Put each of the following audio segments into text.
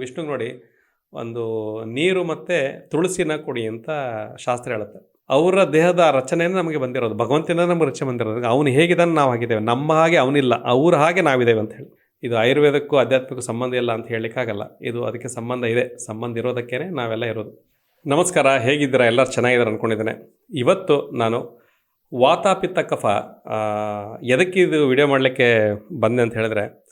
ವಿಷ್ಣು ನೋಡಿ, ಒಂದು ನೀರು ಮತ್ತು ತುಳಸಿನ ಕೊಡಿ ಅಂತ ಶಾಸ್ತ್ರ ಹೇಳುತ್ತೆ. ಅವರ ದೇಹದ ರಚನೆನೇ ನಮಗೆ ಬಂದಿರೋದು. ಭಗವಂತನ ನಮಗೆ ರಚನೆ ಬಂದಿರೋದು. ಅವನು ಹೇಗಿದ್ದಾನೆ ನಾವು ಆಗಿದ್ದೇವೆ ನಮ್ಮ ಹಾಗೆ ಅವನಿಲ್ಲ. ಅವ್ರ ಹಾಗೆ ನಾವಿದ್ದೇವೆ ಅಂತ ಹೇಳಿ. ಇದು ಆಯುರ್ವೇದಕ್ಕೂ ಆಧ್ಯಾತ್ಮಿಕಕ್ಕೂ ಸಂಬಂಧ ಇಲ್ಲ ಅಂತ ಹೇಳಲಿಕ್ಕಾಗಲ್ಲ. ಇದು ಅದಕ್ಕೆ ಸಂಬಂಧ ಇದೆ. ಸಂಬಂಧ ಇರೋದಕ್ಕೇ ನಾವೆಲ್ಲ ಇರೋದು. ನಮಸ್ಕಾರ. ಹೇಗಿದ್ದೀರಾ? ಎಲ್ಲರೂ ಚೆನ್ನಾಗಿದ್ದಾರೆ ಅಂದ್ಕೊಂಡಿದ್ದೇನೆ ಇವತ್ತು ನಾನು ವಾತಾಪಿತ್ತ ಕಫ ಎದಕ್ಕೆ ಇದು ವಿಡಿಯೋ ಮಾಡಲಿಕ್ಕೆ ಬಂದೆ ಅಂತ ಹೇಳಿದ್ರೆ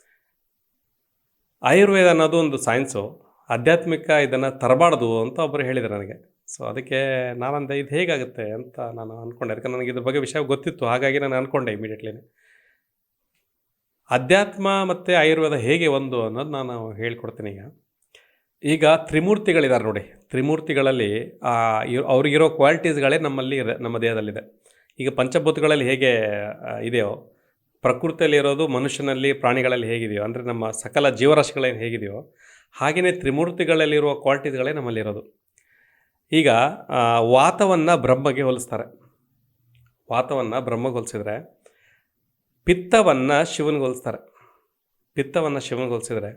ಆಯುರ್ವೇದ ಅನ್ನೋದು ಒಂದು ಸೈನ್ಸು ಆಧ್ಯಾತ್ಮಿಕ ಇದನ್ನು ತರಬಾರ್ದು ಅಂತ ಒಬ್ಬರು ಹೇಳಿದರು ನನಗೆ. ಸೊ ಅದಕ್ಕೆ ನಾನಂದೆ ಇದು ಹೇಗಾಗುತ್ತೆ ಅಂತ ನಾನು ಅಂದ್ಕೊಂಡೆ ಅದಕ್ಕೆ ನನಗೆ ಇದ್ರ ಬಗ್ಗೆ ವಿಷಯ ಗೊತ್ತಿತ್ತು. ಹಾಗಾಗಿ ನಾನು ಅಂದ್ಕೊಂಡೆ ಇಮಿಡಿಯೇಟ್ಲಿ ಅಧ್ಯಾತ್ಮ ಮತ್ತು ಆಯುರ್ವೇದ ಹೇಗೆ ಒಂದು ಅನ್ನೋದು ನಾನು ಹೇಳ್ಕೊಡ್ತೀನಿ ಈಗ. ಈಗ ತ್ರಿಮೂರ್ತಿಗಳಿದ್ದಾರೆ ನೋಡಿ. ತ್ರಿಮೂರ್ತಿಗಳಲ್ಲಿ ಅವ್ರಿಗಿರೋ ಕ್ವಾಲಿಟೀಸ್ಗಳೇ ನಮ್ಮಲ್ಲಿ ನಮ್ಮ ದೇಹದಲ್ಲಿದೆ. ಈಗ ಪಂಚಭೂತಗಳಲ್ಲಿ ಹೇಗೆ ಇದೆಯೋ ಪ್ರಕೃತಿಯಲ್ಲಿ ಇರೋದು ಮನುಷ್ಯನಲ್ಲಿ ಪ್ರಾಣಿಗಳಲ್ಲಿ ಹೇಗಿದೆಯೋ, ಅಂದರೆ ನಮ್ಮ ಸಕಲ ಜೀವರಾಶಿಗಳೇನು ಹೇಗಿದೆಯೋ ಹಾಗೆಯೇ ತ್ರಿಮೂರ್ತಿಗಳಲ್ಲಿರುವ ಕ್ವಾಲಿಟೀಸ್ಗಳೇ ನಮ್ಮಲ್ಲಿರೋದು. ಈಗ ವಾತವನ್ನು ಬ್ರಹ್ಮಗೆ ಹೋಲಿಸ್ತಾರೆ. ವಾತವನ್ನು ಬ್ರಹ್ಮಗೆ ಹೋಲಿಸಿದರೆ, ಪಿತ್ತವನ್ನು ಶಿವನಿಗೆ ಹೋಲಿಸ್ತಾರೆ. ಪಿತ್ತವನ್ನು ಶಿವನಿಗೆ ಹೋಲಿಸಿದರೆ,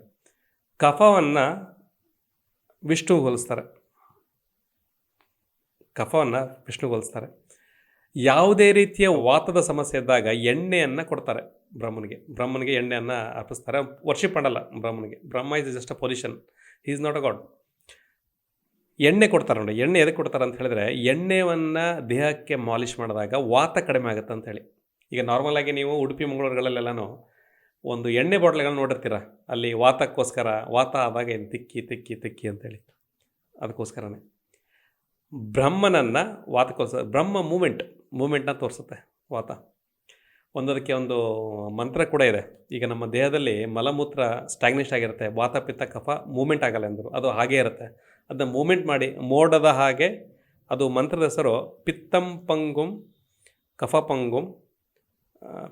ಕಫವನ್ನು ವಿಷ್ಣುಗೆ ಹೋಲಿಸ್ತಾರೆ. ಕಫವನ್ನು ವಿಷ್ಣುಗೆ ಹೋಲಿಸ್ತಾರೆ. ಯಾವುದೇ ರೀತಿಯ ವಾತದ ಸಮಸ್ಯೆ ಇದ್ದಾಗ ಎಣ್ಣೆಯನ್ನು ಕೊಡ್ತಾರೆ ಬ್ರಹ್ಮನಿಗೆ. ಬ್ರಹ್ಮನಿಗೆ ಎಣ್ಣೆಯನ್ನು ಅರ್ಪಿಸ್ತಾರೆ. ವರ್ಷಿಪ್ ಮಾಡಲ್ಲ ಬ್ರಹ್ಮನಿಗೆ. Brahma is just a position is not a god ಎಣ್ಣೆ ಕೊಡ್ತಾರೆ ನೋಡಿ. ಎಣ್ಣೆ ಎದಕ್ಕೆ ಕೊಡ್ತಾರೆ ಅಂತ ಹೇಳಿದ್ರೆ ಎಣ್ಣೆಯನ್ನು ದೇಹಕ್ಕೆ ಮಾಲಿಷ್ ಮಾಡಿದಾಗ ವಾತ ಕಡಿಮೆ ಆಗುತ್ತೆ ಅಂತ ಹೇಳಿ. ಈಗ ನಾರ್ಮಲ್ ಆಗಿ ನೀವು ಉಡುಪಿ, ಮಂಗಳೂರುಗಳಲ್ಲೆಲ್ಲನೂ ಒಂದು ಎಣ್ಣೆ ಬಾಟ್ಲಿಗಳನ್ನ ನೋಡಿರ್ತೀರ? ಅಲ್ಲಿ ವಾತಕ್ಕೋಸ್ಕರ ವಾತ ಆದಾಗ ಏನು ತಿಕ್ಕಿ ತಿಕ್ಕಿ ತಿಕ್ಕಿ ಅಂತೇಳಿ ಅದಕ್ಕೋಸ್ಕರನೇ. ಬ್ರಹ್ಮನನ್ನು ವಾತಕ್ಕೋಸ್ಕರ ಬ್ರಹ್ಮ ಮೂಮೆಂಟ್ ಮೂಮೆಂಟ್ನ ತೋರಿಸುತ್ತೆ ವಾತ. ಒಂದಕ್ಕೆ ಒಂದು ಮಂತ್ರ ಕೂಡ ಇದೆ. ಈಗ ನಮ್ಮ ದೇಹದಲ್ಲಿ ಮಲಮೂತ್ರ ಸ್ಟ್ಯಾಗ್ನೆಸ್ಟ್ ಆಗಿರುತ್ತೆ. ವಾತ ಪಿತ್ತ ಕಫ ಮೂಮೆಂಟ್ ಆಗಲ್ಲ ಎಂದರು ಅದು ಹಾಗೇ ಇರುತ್ತೆ. ಅದನ್ನ ಮೂಮೆಂಟ್ ಮಾಡಿ ಮೋಡದ ಹಾಗೆ ಅದು ಮಂತ್ರದ ಹೆಸರು ಪಿತ್ತಂ ಪಂಗುಂ ಕಫ ಪಂಗುಂ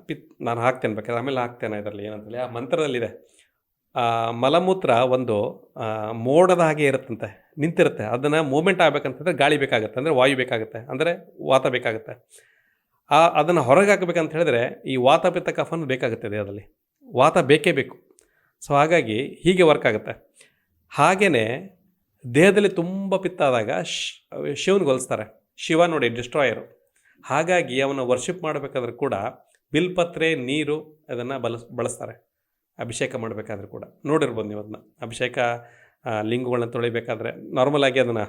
ಪಿತ್ ನಾನು ಹಾಕ್ತೇನೆ ಬೇಕಾದ್ರೆ ಆಮೇಲೆ ಹಾಕ್ತೇನೆ ಇದರಲ್ಲಿ ಏನಂತೇಳಿ. ಆ ಮಂತ್ರದಲ್ಲಿದೆ. ಮಲಮೂತ್ರ ಒಂದು ಮೋಡದ ಹಾಗೆ ಇರುತ್ತಂತೆ, ನಿಂತಿರುತ್ತೆ. ಅದನ್ನು ಮೂಮೆಂಟ್ ಆಗಬೇಕಂತಂದ್ರೆ ಗಾಳಿ ಬೇಕಾಗುತ್ತೆ, ಅಂದರೆ ವಾಯು ಬೇಕಾಗುತ್ತೆ, ಅಂದರೆ ವಾತ ಬೇಕಾಗುತ್ತೆ. ಆ, ಅದನ್ನು ಹೊರಗೆ ಹಾಕಬೇಕಂತ ಹೇಳಿದ್ರೆ ಈ ವಾತ ಪಿತ್ತ ಕಫನು ಬೇಕಾಗುತ್ತೆ ದೇಹದಲ್ಲಿ. ವಾತ ಬೇಕೇ ಬೇಕು. ಸೊ ಹಾಗಾಗಿ ಹೀಗೆ ವರ್ಕ್ ಆಗುತ್ತೆ. ಹಾಗೆಯೇ ದೇಹದಲ್ಲಿ ತುಂಬ ಪಿತ್ತ ಆದಾಗ ಶಿವನಿಗೆ ಹೋಲಿಸ್ತಾರೆ. ಶಿವ ನೋಡಿ ಡಿಸ್ಟ್ರಾಯರು ಹಾಗಾಗಿ ಅವನ ವರ್ಷಿಪ್ ಮಾಡಬೇಕಾದ್ರೆ ಕೂಡ ಬಿಲ್ಪತ್ರೆ, ನೀರು ಅದನ್ನು ಬಳಸ್, ಬಳಸ್ತಾರೆ. ಅಭಿಷೇಕ ಮಾಡಬೇಕಾದ್ರೆ ಕೂಡ. ನೋಡಿರ್ಬೋದು ನೀವು ಅದನ್ನ. ಅಭಿಷೇಕ ಲಿಂಗಗಳನ್ನ ತೊಳಿಬೇಕಾದ್ರೆ ನಾರ್ಮಲಾಗಿ ಅದನ್ನು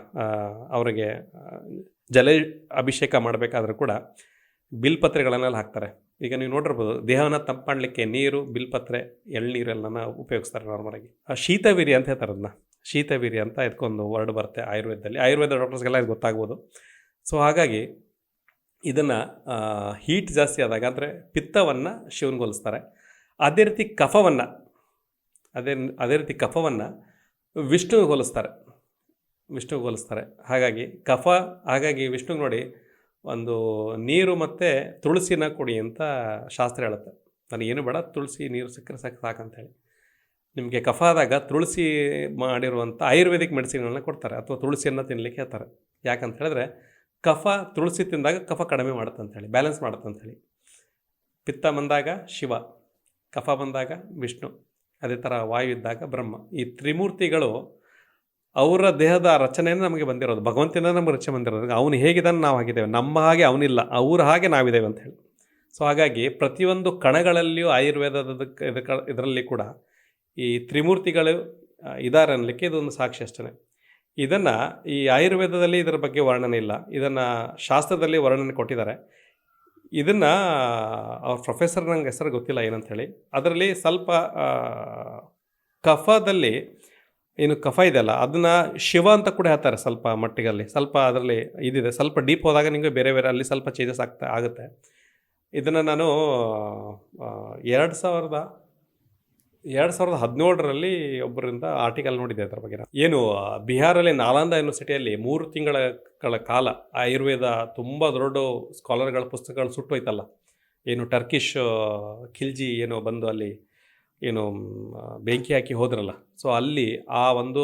ಅವರಿಗೆ ಜಲ ಅಭಿಷೇಕ ಮಾಡಬೇಕಾದ್ರೂ ಕೂಡ ಬಿಲ್ಪತ್ರೆಗಳನ್ನೆಲ್ಲ ಹಾಕ್ತಾರೆ. ಈಗ ನೀವು ನೋಡಿರ್ಬೋದು, ದೇಹವನ್ನು ತಂಪು ಮಾಡಲಿಕ್ಕೆ ನೀರು ಬಿಲ್ಪತ್ರೆ ಎಳ್ನೀರೆಲ್ಲನ ಉಪಯೋಗಿಸ್ತಾರೆ ನಾರ್ಮಲಾಗಿ ಶೀತವೀರಿ ಅಂತ ಹೇಳ್ತಾರೆ ಅದನ್ನ. ಶೀತವೀರಿ ಅಂತ ಇದಕ್ಕೊಂದು ವರ್ಡ್ ಬರುತ್ತೆ ಆಯುರ್ವೇದದಲ್ಲಿ. ಆಯುರ್ವೇದ ಡಾಕ್ಟರ್ಸ್ಗೆಲ್ಲ ಇದು ಗೊತ್ತಾಗ್ಬೋದು. ಸೊ ಹಾಗಾಗಿ ಇದನ್ನು ಹೀಟ್ ಜಾಸ್ತಿ ಆದಾಗ, ಅಂದರೆ ಪಿತ್ತವನ್ನು ಶಿವನಿಗೆ ಹೋಲಿಸ್ತಾರೆ. ಅದೇ ರೀತಿ ಕಫವನ್ನು, ಅದೇ ಅದೇ ರೀತಿ ಕಫವನ್ನು ವಿಷ್ಣುವಿಗೆ ಹೋಲಿಸ್ತಾರೆ. ವಿಷ್ಣುವಿಗೆ ಹೋಲಿಸ್ತಾರೆ. ಹಾಗಾಗಿ ಕಫ, ಹಾಗಾಗಿ ವಿಷ್ಣುಗೆ ನೋಡಿ ಒಂದು ನೀರು ಮತ್ತು ತುಳಸಿನ ಕೊಡಿ ಅಂತ ಶಾಸ್ತ್ರ ಹೇಳುತ್ತೆ. ನನಗೇನು ಬೇಡ, ತುಳಸಿ ನೀರು ಸಿಕ್ಕರೆ ಸಾಕು, ಸಾಕಂತೇಳಿ. ನಿಮಗೆ ಕಫ ಆದಾಗ ತುಳಸಿ ಮಾಡಿರುವಂಥ ಆಯುರ್ವೇದಿಕ್ ಮೆಡಿಸಿನ್ಗಳನ್ನ ಕೊಡ್ತಾರೆ, ಅಥವಾ ತುಳಸಿಯನ್ನು ತಿನ್ನಲಿಕ್ಕೆ ಹೇಳ್ತಾರೆ. ಯಾಕಂತ ಹೇಳಿದ್ರೆ ಕಫ ತುಳಸಿ ತಿಂದಾಗ ಕಫ ಕಡಿಮೆ ಮಾಡುತ್ತೆ ಬ್ಯಾಲೆನ್ಸ್ ಮಾಡುತ್ತೆ ಪಿತ್ತ ಬಂದಾಗ ಶಿವ. ಕಫ ಬಂದಾಗ ವಿಷ್ಣು, ಅದೇ ಥರ ವಾಯು ಇದ್ದಾಗ ಬ್ರಹ್ಮ. ಈ ತ್ರಿಮೂರ್ತಿಗಳು ಅವರ ದೇಹದ ರಚನೆಯನ್ನು ನಮಗೆ ಬಂದಿರೋದು ಭಗವಂತನ ನಮಗೆ ರಚನೆ ಬಂದಿರೋದು. ಅವನು ಹೇಗಿದ್ದಾನೆ ನಾವು ಆಗಿದ್ದೇವೆ ನಮ್ಮ ಹಾಗೆ ಅವನಿಲ್ಲ, ಅವ್ರ ಹಾಗೆ ನಾವಿದ್ದೇವೆ ಅಂತ ಹೇಳಿ. ಸೊ ಹಾಗಾಗಿ ಪ್ರತಿಯೊಂದು ಕಣಗಳಲ್ಲಿಯೂ ಆಯುರ್ವೇದದ ಇದರಲ್ಲಿ ಕೂಡ ಈ ತ್ರಿಮೂರ್ತಿಗಳು ಇದಾರೆ ಅನ್ನಲಿಕ್ಕೆ ಇದೊಂದು ಸಾಕ್ಷಿ ಅಷ್ಟೇ ಇದನ್ನು ಈ ಆಯುರ್ವೇದದಲ್ಲಿ ಇದರ ಬಗ್ಗೆ ವರ್ಣನೆ ಇಲ್ಲ. ಇದನ್ನು ಶಾಸ್ತ್ರದಲ್ಲಿ ವರ್ಣನೆ ಕೊಟ್ಟಿದ್ದಾರೆ. ಇದನ್ನು ಅವ್ರ ಪ್ರೊಫೆಸರ್ ನಂಗೆ ಹೆಸರು ಗೊತ್ತಿಲ್ಲ ಏನಂತ ಹೇಳಿ ಅದರಲ್ಲಿ ಸ್ವಲ್ಪ ಕಫದಲ್ಲಿ, ಏನು ಕಫ ಇದೆಯಲ್ಲ, ಅದನ್ನು ಶಿವ ಅಂತ ಕೂಡ ಹೇಳ್ತಾರೆ ಸ್ವಲ್ಪ ಮಟ್ಟಿಗಲ್ಲಿ. ಸ್ವಲ್ಪ ಅದರಲ್ಲಿ ಇದಿದೆ. ಸ್ವಲ್ಪ ಡೀಪ್ ಹೋದಾಗ ನಿಮಗೆ ಬೇರೆ ಬೇರೆ, ಅಲ್ಲಿ ಸ್ವಲ್ಪ ಚೇಂಜಸ್ ಆಗ್ತಾ, ಆಗುತ್ತೆ. ಇದನ್ನು ನಾನು ಎರಡು ಸಾವಿರದ ಎರಡು ಸಾವಿರದ ಹದಿನೇಳರಲ್ಲಿ ಒಬ್ಬರಿಂದ ಆರ್ಟಿಕಲ್ ನೋಡಿದೆ ಅದರ ಬಗ್ಗೆ ಏನು ಬಿಹಾರಲ್ಲಿ ನಾಲಂದ ಯೂನಿವರ್ಸಿಟಿಯಲ್ಲಿ ಮೂರು ತಿಂಗಳ ಕಾಲ ಆಯುರ್ವೇದ ತುಂಬ ದೊಡ್ಡ ಸ್ಕಾಲರ್ಗಳ ಪುಸ್ತಕಗಳು ಸುಟ್ಟೋಯ್ತಲ್ಲ. ಏನು ಟರ್ಕಿಶ್ ಖಿಲ್ಜಿ ಏನೋ ಬಂದು ಅಲ್ಲಿ ಏನು ಬೆಂಕಿ ಹಾಕಿ ಹೋದ್ರಲ್ಲ. ಸೊ ಅಲ್ಲಿ ಆ ಒಂದು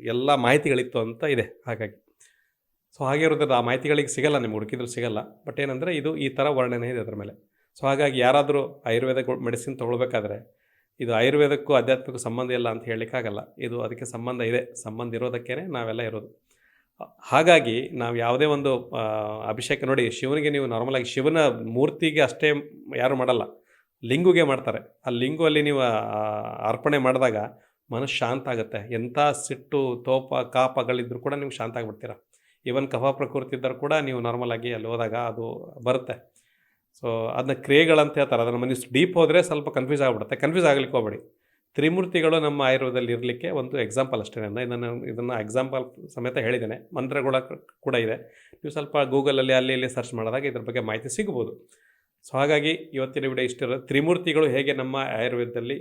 ಎಲ್ಲ ಮಾಹಿತಿಗಳಿತ್ತು ಅಂತ ಇದೆ ಹಾಗಾಗಿ. ಸೊ ಹಾಗೆ ಇರೋದ್ರಿಂದ ಆ ಮಾಹಿತಿಗಳಿಗೆ ಸಿಗಲ್ಲ ನಿಮ್ಗೆ ಹುಡುಕಿದ್ರು ಸಿಗಲ್ಲ. ಬಟ್ ಏನಂದರೆ ಇದು ಈ ಥರ ವರ್ಣನೆ ಇದೆ ಅದರ ಮೇಲೆ. ಸೊ ಹಾಗಾಗಿ ಯಾರಾದರೂ ಆಯುರ್ವೇದ ಮೆಡಿಸಿನ್ ತೊಗೊಳ್ಬೇಕಾದ್ರೆ ಇದು ಆಯುರ್ವೇದಕ್ಕೂ ಆಧ್ಯಾತ್ಮಕ್ಕೂ ಸಂಬಂಧ ಇಲ್ಲ ಅಂತ ಹೇಳಲಿಕ್ಕಾಗಲ್ಲ. ಇದು ಅದಕ್ಕೆ ಸಂಬಂಧ ಇದೆ. ಸಂಬಂಧ ಇರೋದಕ್ಕೇ ನಾವೆಲ್ಲ ಇರೋದು. ಹಾಗಾಗಿ ನಾವು ಯಾವುದೇ ಒಂದು ಅಭಿಷೇಕ ನೋಡಿ, ಶಿವನಿಗೆ ನೀವು ನಾರ್ಮಲಾಗಿ ಶಿವನ ಮೂರ್ತಿಗೆ ಅಷ್ಟೇ ಯಾರು ಮಾಡಲ್ಲ. ಲಿಂಗುಗೆ ಮಾಡ್ತಾರೆ. ಆ ಲಿಂಗುವಲ್ಲಿ ನೀವು ಅರ್ಪಣೆ ಮಾಡಿದಾಗ ಮನಸ್ಸು ಶಾಂತ ಆಗುತ್ತೆ. ಎಂಥ ಸಿಟ್ಟು, ತೋಪ, ಕಾಪಗಳಿದ್ರು ಕೂಡ ನೀವು ಶಾಂತ ಆಗಿಬಿಡ್ತೀರ. ಈವನ್ ಕಫ ಪ್ರಕೃತಿ ಇದ್ದರೂ ಕೂಡ ನೀವು ನಾರ್ಮಲಾಗಿ ಅಲ್ಲಿ ಹೋದಾಗ ಅದು ಬರುತ್ತೆ. ಸೊ ಅದನ್ನ ಕ್ರಿಯೆಗಳಂತ ಹೇಳ್ತಾರೆ. ಅದನ್ನು ಮನಸ್ಸು ಡೀಪ್ ಹೋದರೆ ಸ್ವಲ್ಪ ಕನ್ಫ್ಯೂಸ್ ಆಗಿಬಿಡುತ್ತೆ. ಕನ್ಫ್ಯೂಸ್ ಆಗಲಿಕ್ಕೆ ಹೋಗ್ಬೇಡಿ. ತ್ರಿಮೂರ್ತಿಗಳು ನಮ್ಮ ಆಯುರ್ವೇದದಲ್ಲಿ ಇರಲಿಕ್ಕೆ ಒಂದು ಎಕ್ಸಾಂಪಲ್ ಅಷ್ಟೇ. ನಾನು ಇದನ್ನು ಇದನ್ನು ಎಕ್ಸಾಂಪಲ್ ಸಮೇತ ಹೇಳಿದ್ದೇನೆ. ಮಂತ್ರಗಳ ಕೂಡ ಇದೆ. ನೀವು ಸ್ವಲ್ಪ ಗೂಗಲಲ್ಲಿ, ಅಲ್ಲಿ, ಇಲ್ಲಿ ಸರ್ಚ್ ಮಾಡಿದಾಗ ಇದ್ರ ಬಗ್ಗೆ ಮಾಹಿತಿ ಸಿಗ್ಬೋದು. ಸೊ ಹಾಗಾಗಿ ಇವತ್ತಿನ ವಿಡಿಯೋ ಇಷ್ಟಿರೋದು ತ್ರಿಮೂರ್ತಿಗಳು ಹೇಗೆ ನಮ್ಮ ಆಯುರ್ವೇದದಲ್ಲಿ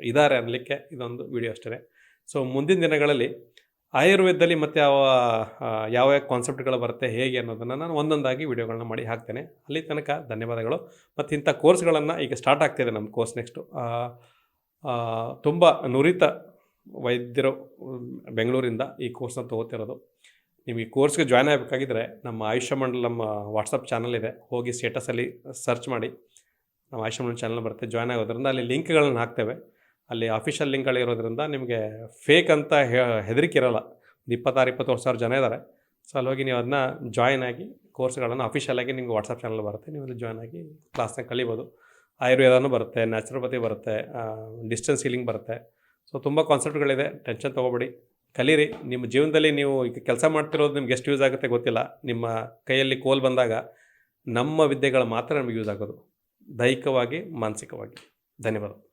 ಇದ್ದಾರೆ ಅನ್ನಲಿಕ್ಕೆ ಇದೊಂದು ವಿಡಿಯೋ ಅಷ್ಟೇ ಸೊ ಮುಂದಿನ ದಿನಗಳಲ್ಲಿ ಆಯುರ್ವೇದದಲ್ಲಿ ಮತ್ತು ಯಾವ ಯಾವ ಕಾನ್ಸೆಪ್ಟ್ಗಳು ಬರುತ್ತೆ, ಹೇಗೆ ಅನ್ನೋದನ್ನು ನಾನು ಒಂದೊಂದಾಗಿ ವಿಡಿಯೋಗಳನ್ನ ಮಾಡಿ ಹಾಕ್ತೇನೆ. ಅಲ್ಲಿ ತನಕ ಧನ್ಯವಾದಗಳು. ಮತ್ತು ಇಂಥ ಕೋರ್ಸ್ಗಳನ್ನು ಈಗ ಸ್ಟಾರ್ಟ್ ಆಗ್ತಿದೆ ನಮ್ಮ ಕೋರ್ಸ್ ನೆಕ್ಸ್ಟು ತುಂಬ ನುರಿತ ವೈದ್ಯರು ಬೆಂಗಳೂರಿಂದ ಈ ಕೋರ್ಸ್ನ ತೊಗೋತಿರೋದು. ಈ ಕೋರ್ಸ್ಗೆ ಜಾಯ್ನ್ ಆಗಬೇಕಾಗಿದ್ದರೆ ನಮ್ಮ ಆಯುಷ್ಯ ಮಂಡಲ್ ನಮ್ಮ ವಾಟ್ಸಪ್ ಚಾನಲ್ ಇದೆ. ಹೋಗಿ ಸ್ಟೇಟಸಲ್ಲಿ ಸರ್ಚ್ ಮಾಡಿ. ನಮ್ಮ ಆಯುಷ್ಯ ಮಂಡಲ್ ಚಾನಲ್ ಬರುತ್ತೆ ಜಾಯ್ನ್ ಆಗೋದ್ರಿಂದ ಅಲ್ಲಿ ಲಿಂಕ್ಗಳನ್ನು ಹಾಕ್ತೇವೆ. ಅಲ್ಲಿ ಅಫಿಷಿಯಲ್ ಲಿಂಕ್ಗಳಿರೋದ್ರಿಂದ ನಿಮಗೆ ಫೇಕ್ ಅಂತ ಹೆದರಿಕೆ ಇರೋಲ್ಲ. ಒಂದು ಇಪ್ಪತ್ತಾರು ಇಪ್ಪತ್ತೊಂದು ಸಾವಿರ ಜನ ಇದ್ದಾರೆ ಸೊ ಅಲ್ಲಿ ಹೋಗಿ ನೀವು ಅದನ್ನ ಜಾಯ್ನ್ ಆಗಿ ಕೋರ್ಸ್ಗಳನ್ನು ಅಫಿಷಿಯಲ್ ಆಗಿ ನಿಮ್ಗೆ ವಾಟ್ಸಪ್ ಚಾನಲ್ ಬರುತ್ತೆ. ನೀವು ಅಲ್ಲಿ ಜಾಯ್ನ್ ಆಗಿ ಕ್ಲಾಸ್ನಾಗ ಕಲಿಬೋದು. ಆಯುರ್ವೇದನೂ ಬರುತ್ತೆ ನ್ಯಾಚುರೋಪತಿ ಬರುತ್ತೆ ಡಿಸ್ಟೆನ್ಸ್ ಹೀಲಿಂಗ್ ಬರುತ್ತೆ. ಸೊ ತುಂಬ ಕಾನ್ಸೆಪ್ಟ್ಗಳಿದೆ ಟೆನ್ಷನ್ ತೊಗೊಬೇಡಿ. ಕಲೀರಿ. ನಿಮ್ಮ ಜೀವನದಲ್ಲಿ ನೀವು ಈಗ ಕೆಲಸ ಮಾಡ್ತಿರೋದು ನಿಮ್ಗೆ ಎಷ್ಟು ಯೂಸ್ ಆಗುತ್ತೆ ಗೊತ್ತಿಲ್ಲ. ನಿಮ್ಮ ಕೈಯಲ್ಲಿ ಕೋಲ್ ಬಂದಾಗ ನಮ್ಮ ವಿದ್ಯೆಗಳು ಮಾತ್ರ ನಮಗೆ ಯೂಸ್ ಆಗೋದು. ದೈಹಿಕವಾಗಿ, ಮಾನಸಿಕವಾಗಿ. ಧನ್ಯವಾದ.